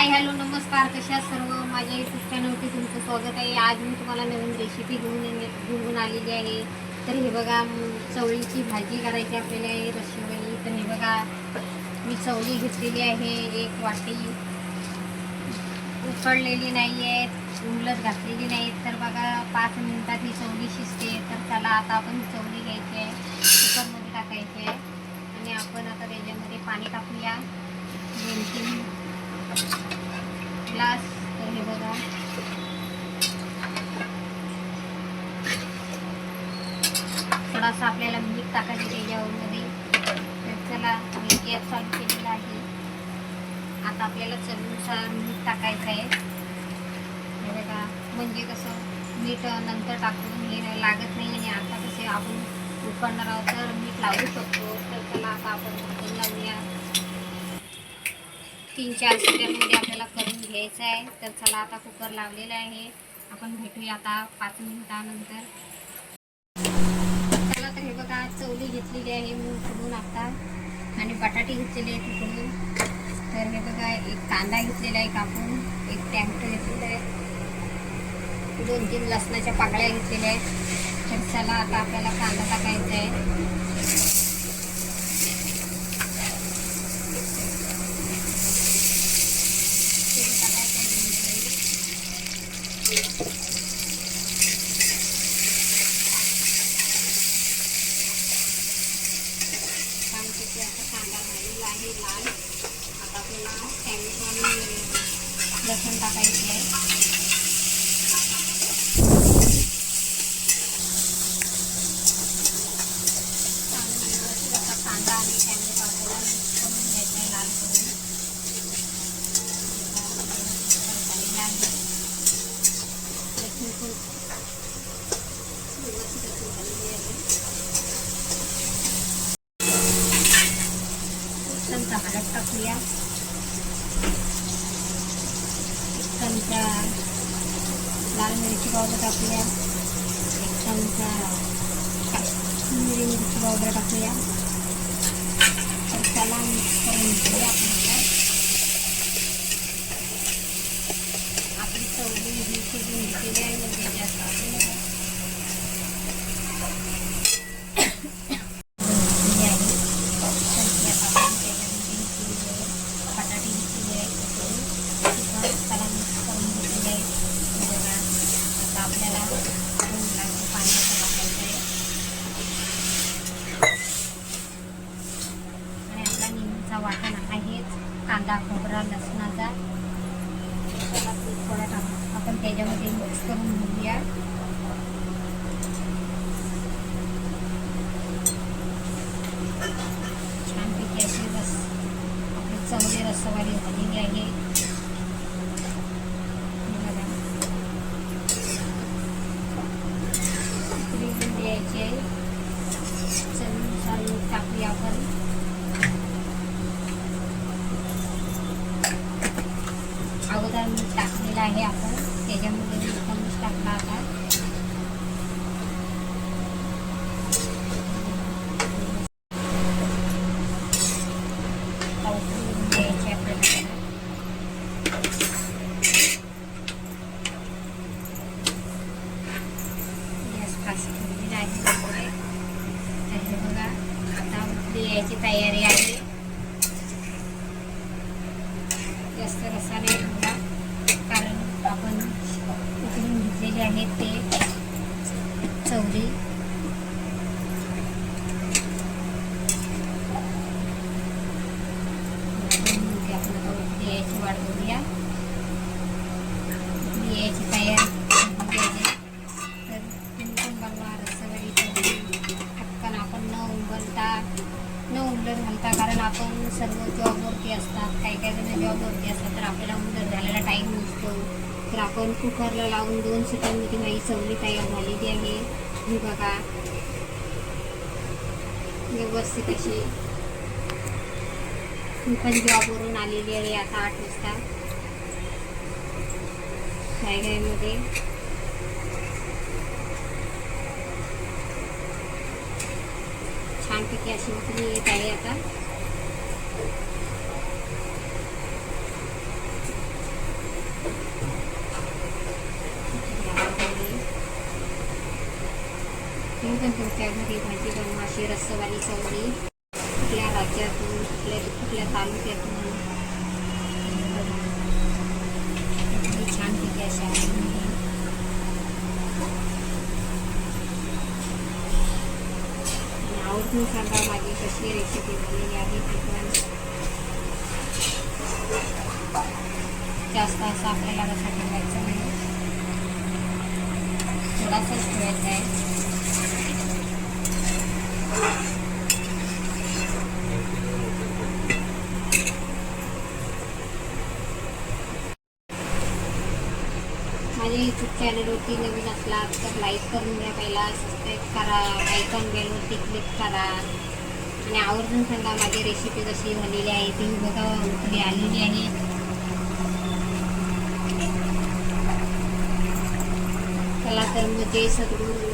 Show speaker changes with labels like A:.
A: Hi hello नमस्कार कशा सर्व? माझ्या युट्यूब चॅनलवरती तुमचं स्वागत आहे. आज मी तुम्हाला नवीन रेसिपी घेऊन घेऊन आलेली आहे. तर हे बघा चवळीची भाजी करायची आपल्याला आहे रशिवली तर हे बघा मी चवळी घेतलेली आहे एक वाटी. उकडलेली नाही आहे उमलत घातलेली नाही तर बघा पाच मिनिटात ही चवळी शिजते. तर त्याला आता आपण चवळी घ्यायची आहे. कुकरमध्ये टाकायची आहे. आणि आपण आता त्याच्यामध्ये पाणी टाकूया. दोन तीन ग्लास तर हे बघा थोडासा आपल्याला मीठ टाकायचं त्याच्यामध्ये तर चला मी गॅस चालू केलेला आहे. आता आपल्याला चवीनुसार मीठ टाकायचं आहे. हे बघा म्हणजे कसं मीठ नंतर टाकून हे लागत नाही आणि आता कसे आपण उकडणार आहोत तर मीठ लावू शकतो. तर चला आता आपण तीन चार सिट्यांमध्ये आपल्याला करून घ्यायचं आहे. तर चला आता कुकर लावलेला आहे. आपण भेटूया आता पाच मिनिटानंतर. चला तर हे बघा चवली घेतलेली आहे मी उकडून आता. आणि बटाटे घेतलेले आहेत उकडून. तर हे बघा एक कांदा घेतलेला आहे कापून. एक टॅमॅटो घेतलेला आहे. दोन तीन लसणाच्या पाकळ्या घेतलेल्या आहेत. तर चला आता आपल्याला कांदा टाकायचा आहे. ทำกิจกรรทางการหาเวลาให้ร้านอาตาเป็นร้านแข่งทมเด็กคนตาไป चमचा हळद टाकूया एक चमचा लाल मिरची पावडर टाकूया एक चमचा काश्मीरी मिरची पावडर टाकूया तर त्याला मिक्स करून घेऊया आपण आता. आपली चवली ही शिजून घेतलेली आहे म्हणजे त्याच्यात आपण घेतलेली आहे संत्र्या टाकून त्याच्यामध्ये घेतलेली आहे बटाटे घेतलेले आहे उकडून तिथं त्याला मिक्स करून घेतलेले आहे हे बघा आता आपल्याला दोन ग्लास पाण्याचं टाकायचं आहे आणि आपला नेहमीचा वाटण आहेच कांदा खोबरा लसणाचा त्याला आपण त्याच्यामध्ये मिक्स करून घेऊया छानपैकी अशी रस आपली चवली रस्सवाली झालेली आहे हे बघा. उकळी पण द्यायची आहे चवीनुसार मीठ टाकूया आपण अगोदर मीठ टाकलेलं आहे आपण त्याच्यामध्ये मीठ कमीच टाकला आता आता उकळून द्यायची आपल्याला गॅस फास्ट ठेवलेला आहे त्यामुळे. तर हे बघा आता घ्यायची तयारी आहे. जास्त रसा नाही ठेवला कारण आपण उकडून घेतलेले आहेत ते चवली दोन मिनिटे आपण यायची वाट बघूया. यायची उंबलत कारण आपण सर्व जॉबवरती असतात काही काही जण जॉबवरती असतात तर आपल्याला उदर झालेला टाईम नसतो. तर आपण कुकरला लावून दोन सिटांमध्ये माझी चवली तयार झालेली आहे. ही बघा. व्यवस्थित अशी. मी पण जॉबवरून आलेली आहे आता आठ वाजता. मध्ये? छानपैकी म्हणजे अशी येत आहे आता. तुम्ही पण तुमच्या घरी भाजी बनवा अशी रस्सवाली चवली कुठल्या राज्यातून कुठल्या कुठल्या तालुक्यातून. आणि सांगा माझी कशी रेसिपी बनलेली आहे पण जास्त असं आपल्याला कसं ठेवायचं नाही थोडासाच ठेवायचा आहे. माझ्या यूट्यूब चॅनलवरती नवीन असला तर लाईक करून घ्या पहिला सबस्क्राईब करा आयकॉन बेलवरती क्लिक करा. आणि आवर्जून सांगा माझी रेसिपी कशी झालेली आहे ती बघा उकडी आलेली आहे. चला तर मग जय सद्गुरू.